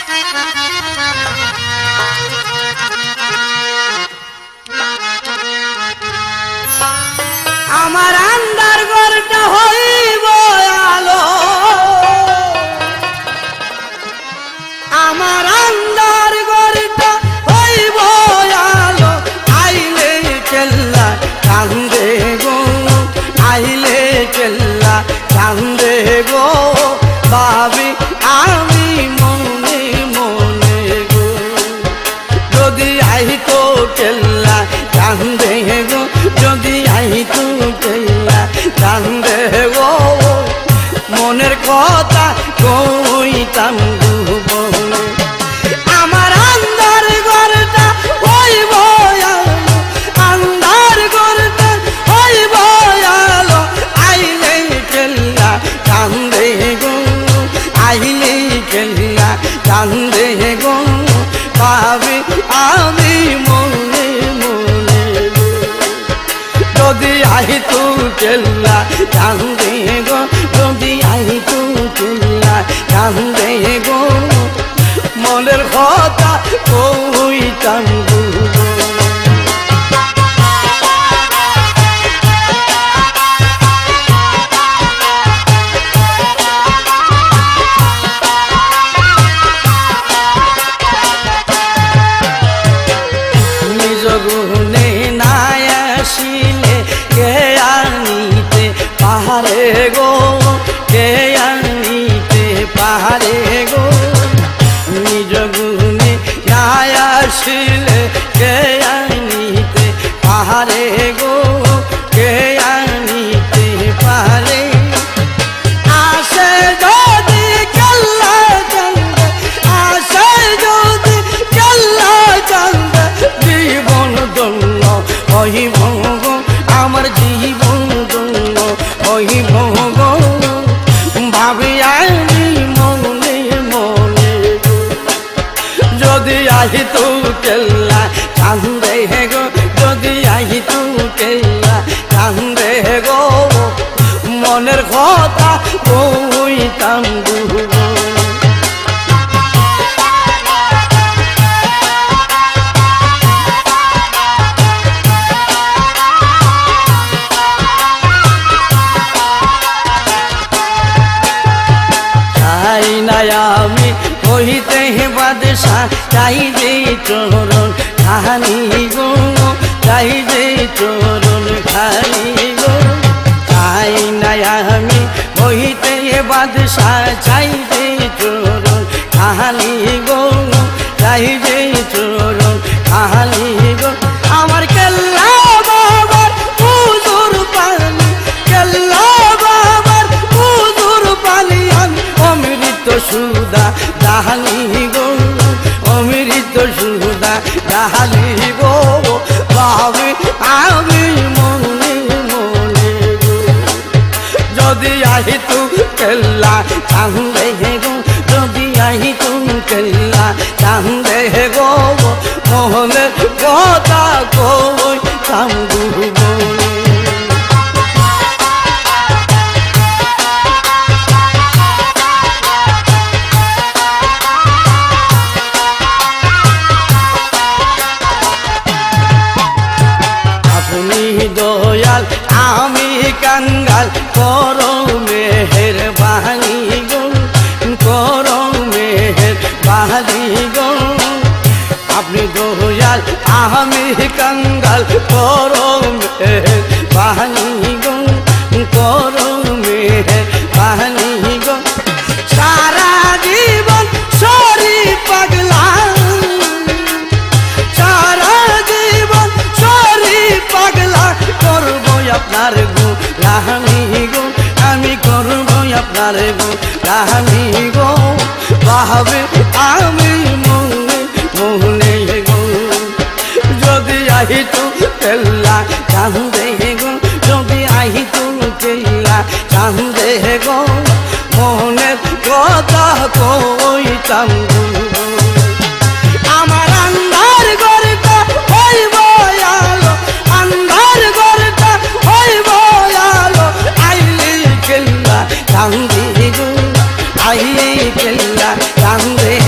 কেল্লা কান্দে গো। মনের কথা কইতাম আমার আন্দার ঘরটা কেল্লা কান্দে কান্দে গো। পাবে আমি মনে। যদি আহি তু চেল্লা কান্দে গো, যদি আহি তু চেল্লা কান্দে গো। মনের কথা কই গো আহি তু কেল্লা, কান্দে গো, যদি আহি তু কেল্লা, কান্দে গো, মনের কথা কইতাম গো চাই কহিতে বাদশা চাই যে চরণ, খানি গো, চাই যে চরণ, খানি গো। চাই না আমি কহিতে বাদশা চাই দাহানি গো অমৃত সুদা দাহানি গো আমি মনে মনে যদি আহি কেল্লা কান্দে গো, যদি আহি কেল্লা কান্দে গো আমি কাঙ্গাল করো মেহের বাহানি গো করো মেহের বাহানি গো সারা জীবন সরি পাগলা সারা জীবন সরি পাগলা করব আপনার গো রাহানি গো আমি করব আপনার গো রাহানি গো ভাবে আমি মনে মনে যদি আহি তু তেল্লা কান্দে গো, যদি আহি তু তেল্লা কান্দে গো, মনের কথা কইতাম আমার আন্ধার ঘরটা হইব আলো, আন্ধার ঘরটা হইব আলো, আইলে কেল্লা কান্দে গো, আইলে কেল্লা কান্দে গো